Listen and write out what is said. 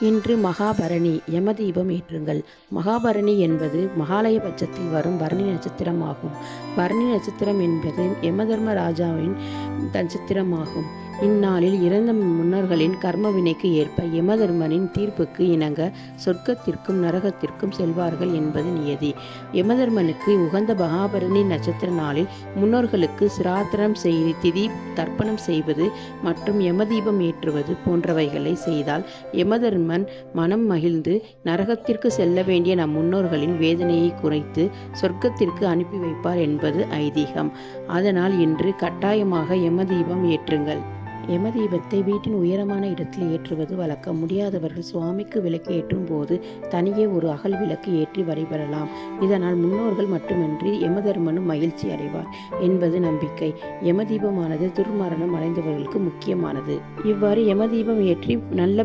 இன்று மகாபரணி யமதீபம் ஏற்றுங்கள். மகாபரணி என்பது மகாலய பட்சத்தில் வரும் பரணி நட்சத்திரமாகும். பரணி நட்சத்திரம் என்பது யமதர்ம ராஜாவின் நட்சத்திரமாகும். இந்நாளில் இறந்த முன்னோர்களின் கர்ம வினைக்கு ஏற்ப யமதர்மனின் தீர்ப்புக்கு இணங்க சொர்க்கத்திற்கும் நரகத்திற்கும் செல்வார்கள் என்பது நியதி. யமதர்மனுக்கு உகந்த மகாபரணி நட்சத்திர நாளில் முன்னோர்களுக்கு சிராத்திரம் செய்து திதி தர்ப்பணம் செய்வது மற்றும் யமதீபம் ஏற்றுவது போன்றவைகளை செய்தால் யமதர்மன் மனம் மகிழ்ந்து நரகத்திற்கு செல்ல வேண்டிய நம் முன்னோர்களின் வேதனையை குறைத்து சொர்க்கத்திற்கு அனுப்பி வைப்பார் என்பது ஐதீகம். அதனால் இன்று கட்டாயமாக யமதீபம் ஏற்றுங்கள். யமதீபத்தை வீட்டின் உயரமான இடத்தில் ஏற்றுவது வழக்கம். முடியாதவர்கள் சுவாமிக்கு விளக்கு ஏற்றும் போது தனியே ஒரு அகல் விளக்கு ஏற்றி வரைபெறலாம் இதனால் முன்னோர்கள் மட்டுமின்றி யமதர்மனும் மகிழ்ச்சி அடைவார் என்பது நம்பிக்கை. யமதீபமானது துர்மரணம் அடைந்தவர்களுக்கு முக்கியமானது. இவ்வாறு யமதீபம் ஏற்றி நல்ல